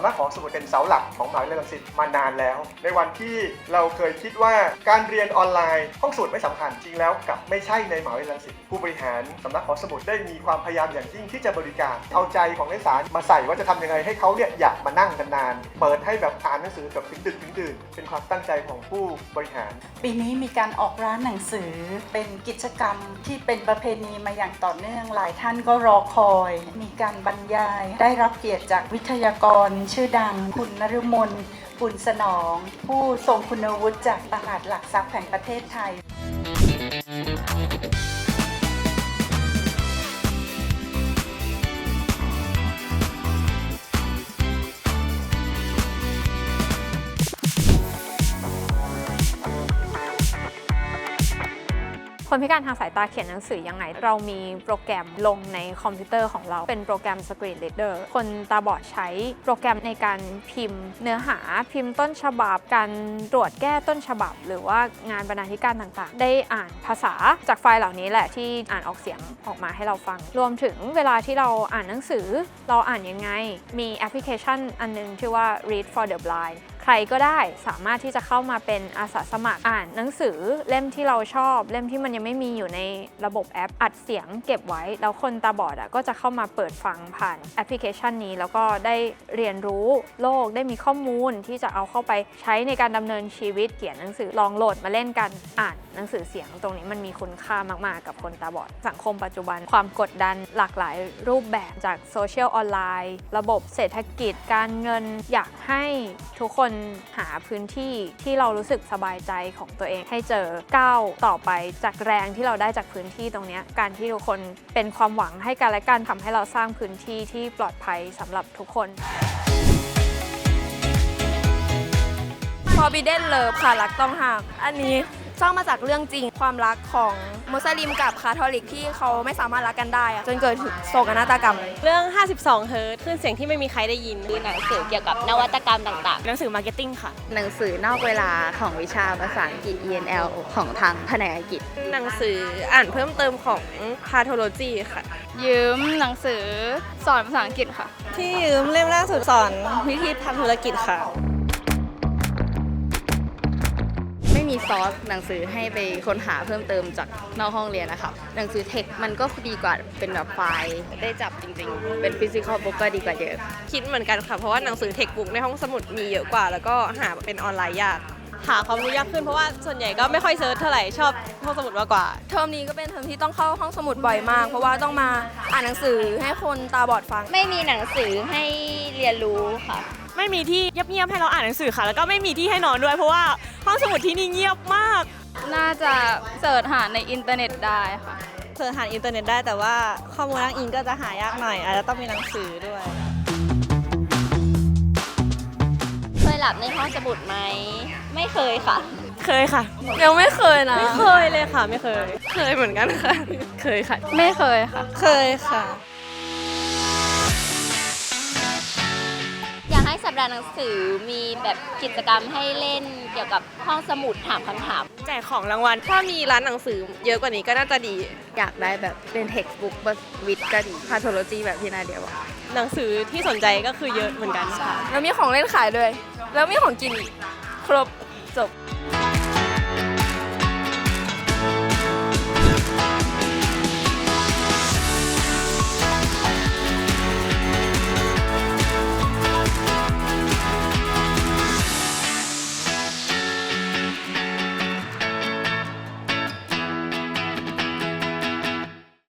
ำนักของสมุดเป็นเสาหลักของมหาวิทยาลัยรังสิตมานานแล้ว ในวันที่เราเคยคิดว่าการเรียนออนไลน์ห้องสมุดไม่สำคัญจริงแล้วกับไม่ใช่ในมหาวิทยาลัยรังสิตผู้บริหารสำนักหองสมุดได้มีความพยายามอย่างยิ่งที่จะบริการเอาใจของนักศึกษามาใส่ว่าจะทำยังไงให้เขาเนี่ยอยากมานั่งนานๆเปิดให้แบบอ่านหนังสือแบบถึงดึกถึงดื่นเป็นความตั้งใจของผู้บริหาร ปีนี้มีการออกร้านหนังสือเป็นกิจกรรมที่เป็นประเพณีมาอย่างต่อเนื่องหลายท่านก็รอคอย มีการบรรยายได้รับเกียรติจากวิทยากรชื่อดัง คุณนฤมลปุณสนอง ผู้ทรงคุณวุฒิจากตลาดหลักทรัพย์แห่งประเทศไทย คนพิการทางสายตาเขียนหนังสือยังไง เรามีโปรแกรมลงในคอมพิวเตอร์ของเราเป็นโปรแกรม Screen Reader คนตาบอดใช้โปรแกรมในการพิมพ์ เนื้อหาพิมพ์ต้นฉบับ การตรวจแก้ต้นฉบับ หรือว่างานบรรณาธิการต่างๆ ได้อ่านภาษาจากไฟล์เหล่านี้แหละที่อ่านออกเสียงออกมาให้เราฟัง รวมถึงเวลาที่เราอ่านหนังสือ เราอ่านยังไง มีแอปพลิเคชันอันนึงชื่อว่า Read for the Blind ใครก็ได้สามารถที่จะเข้ามาเป็นอาสาสมัครอ่านหนังสือเล่มที่เราชอบ เล่มที่มันยังไม่มีอยู่ในระบบแอป อัดเสียงเก็บไว้ แล้วคนตาบอดอะก็จะเข้ามาเปิดฟังผ่านแอปพลิเคชันนี้ แล้วก็ได้เรียนรู้โลกได้มีข้อมูลที่จะเอาเข้าไปใช้ในการดำเนินชีวิตเขียนหนังสือลองโหลดมาเล่นกันอ่านหนังสือเสียงตรงนี้มันมีคุณค่ามากๆ กับคนตาบอด สังคมปัจจุบัน ความกดดันหลากหลายรูปแบบจากโซเชียลออนไลน์ ระบบเศรษฐกิจการเงินอยากให้ทุกคนหาพื้นที่ที่เรารู้สึกสบายใจของตัวเองให้เจอก้าวต่อไปจากแรงที่เราได้จากพื้นที่ตรงนี้การที่ทุกคนเป็นความหวังให้กันและกันทำให้เราสร้างพื้นที่ที่ปลอดภัยสำหรับทุกคน Forbidden Love ค่ะรักต้องห้ามอันนี้ สร้างมาจากเรื่องจริงความรักของมุสลิมกับคาทอลิกที่เขาไม่สามารถรักกันได้อะจนเกิดถึงโศกนาฏกรรม เรื่อง 52 เฮิร์ตคลื่นเสียงที่ไม่มีใครได้ยินคือหนังสือเกี่ยวกับนวัตกรรมต่างหนังสือมาร์เก็ตติ้งค่ะ หนังสือนอกเวลาของวิชาภาษาอังกฤษ ENL ของทางแผนกอังกฤษ หนังสืออ่านเพิ่มเติมของพาโทโลจีค่ะ ยืมหนังสือสอนภาษาอังกฤษค่ะ ที่ยืมเล่มล่าสุดสอนวิธีทำธุรกิจค่ะ ม่มีซอสหนังสือให้ไปค้นหาเพิ่มเติมจากนอกห้องเรียนนะครับหนังสือเทคมันก็ดีกว่าเป็นแบบไฟล์ได้จับจริงๆ เป็นฟิสิกอลบุ๊กก็ดีกว่าเยอะ คิดเหมือนกันค่ะ เพราะว่าหนังสือเทคบุ๊กในห้องสมุดมีเยอะกว่า แล้วก็หาเป็นออนไลน์ยากหาความรู้ยากขึ้นเพราะว่าส่วนใหญ่ก็ไม่ค่อยเซิร์ชเท่าไหร่ชอบห้องสมุดมากกว่า เทอมนี้ก็เป็นเทอมที่ต้องเข้าห้องสมุดบ่อยมาก เพราะว่าต้องมาอ่านหนังสือให้คนตาบอดฟังๆไม่มีหนังสือให้เรียนรู้ค่ะ ไม่มีที่เงียบๆให้เราอ่านหนังสือค่ะ แล้วก็ไม่มีที่ให้นอนด้วยเพราะว่าห้ องสมุดที่นี่เงียบมาก น่าจะเสิร์ชหาในอินเทอร์เน็ตได้ค่ะ เสิร์ชหาอินเทอร์เน็ตได้แต่ว่าข้อมูลอ้างอิงก็จะหายากหน่อย อาจจะต้องมีหนังสือด้วย เคยหลับในห้องสมุดไหม ไม่เคยค่ะ เคยค่ะ ยังไม่เคยนะ ไม่เคยเลยค่ะ ไม่เคย เคยเหมือนกันค่ะ เคยค่ะ ไม่เคยค่ะ เคยค่ะ อยากให้สัปดาห์หนังสือมีแบบกิจกรรมให้เล่นเกี่ยวกับห้องสมุดถามคำถาม แจกของรางวัล ถ้ามีร้านหนังสือเยอะกว่านี้ก็น่าจะดี อยากได้แบบเป็นเทคบุ๊กวิทก็ดีพาโทโลจีแบบที่นาเดียบอกหนังสือที่สนใจก็คือเยอะเหมือนกันค่ะแล้วมีของเล่นขายด้วย แล้วมีของกินอีกครบจบ「